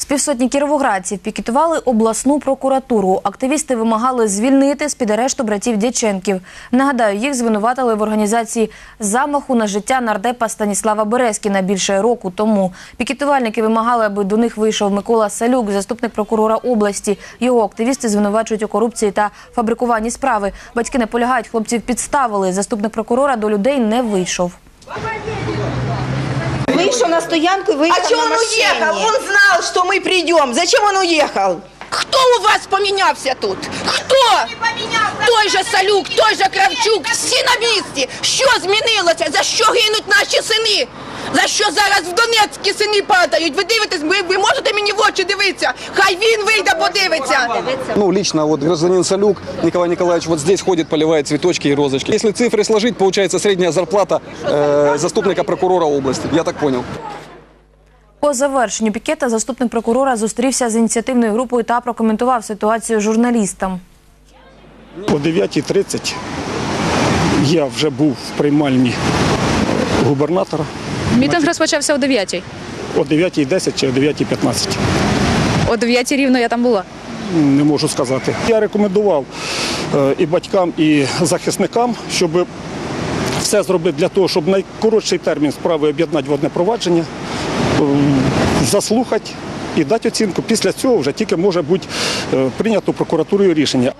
З півсотні кіровоградців пікетували обласну прокуратуру. Активісти вимагали звільнити з під арешту братів Дяченків. Нагадаю, їх звинуватили в організації замаху на життя нардепа Станіслава Березкіна більше року тому. Пікетувальники вимагали, аби до них вийшов Микола Салюк, заступник прокурора області. Його активісти звинувачують у корупції та фабрикуванні справи. Батьки наполягають, хлопців підставили. Заступник прокурора до людей не вийшов Вышел на стоянку и выехал А что на он машине. уехал? Он знал, что мы придем. Зачем он уехал? Хто у вас помінявся тут? Хто? Той же Салюк, той же Кравчук, всі на місці. Що змінилося? За що гинуть наші сини? За що зараз в Донецькі сини падають? Ви дивитесь, ви, ви можете мені в очі дивитися? Хай він вийде, подивиться. Ну, лично вот гражданин Салюк Николай Николаевич вот здесь ходит, поливает цветочки и розочки. Если цифры сложить, получается средняя зарплата э, заступника прокурора области. Я так понял. По завершенню пікета заступник прокурора зустрівся з ініціативною групою та прокоментував ситуацію журналістам. О 9.30 я вже був в приймальні губернатора. Мітинг розпочався о 9 О 9.10 чи о 9.15. О 9 рівно я там була. Не можу сказати. Я рекомендував е, і батькам, і захисникам, щоб все зробити для того, щоб найкоротший термін справи об'єднати в одне провадження, е, заслухати і дати оцінку. Після цього вже тільки може бути е, прийнято прокуратурою рішення.